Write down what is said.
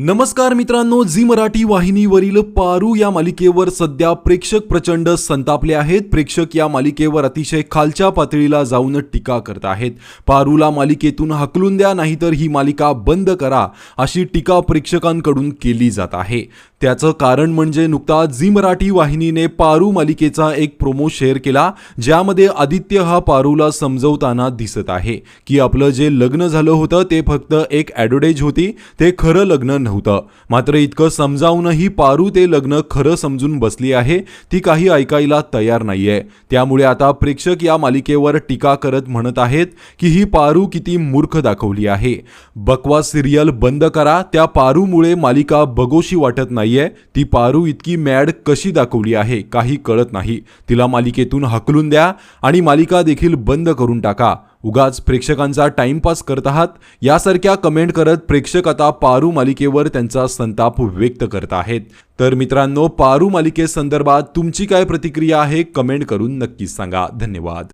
नमस्कार मित्रांनो झी मराठी वाहिनीवरील पारू या मालिकेवर सध्या प्रेक्षक प्रचंड संतापले आहेत. प्रेक्षक या मालिकेवर अतिशय खालच्या पातळीला जाऊन टीका करत आहेत. पारूला मालिकेतून हकलून द्या नाहीतर ही मालिका बंद करा अशी टीका प्रेक्षकांकडून केली जात आहे. त्याचं कारण म्हणजे नुकताच झी मराठी वाहिनीने पारू मालिकेचा एक प्रोमो शेअर केला ज्यामध्ये आदित्य हा पारूला समजवताना दिसत आहे. की आपलं जे लग्न झालं होतं ते फक्त एक ॲडव्हर्टाईज होती ते खरं लग्न नव्हतं. मात्र इतकं समजावूनही पारू ते लग्न खरं समजून बसली आहे ती काही ऐकायला तयार नाहीये. त्यामुळे आता प्रेक्षक या मालिकेवर टीका करत म्हणत आहेत की ही पारू किती मूर्ख दाखवली आहे. बकवास सिरियल बंद करा त्या पारूमुळे मालिका बघोशी वाटत नाहीये. ती पारू इतकी मॅड कशी दाखवली आहे काही कळत नाही. तिला मालिकेतून हकलून द्या आणि मालिका देखील बंद करून टाका. उगाच प्रेक्षकांचा टाइमपास करत आहात. यासारख्या कमेंट करत प्रेक्षक आता पारू मालिकेवर त्यांचा संताप व्यक्त करत आहेत. तर मित्रांनो पारू मालिकेसंदर्भात तुमची काय प्रतिक्रिया आहे कमेंट करून नक्कीच सांगा. धन्यवाद.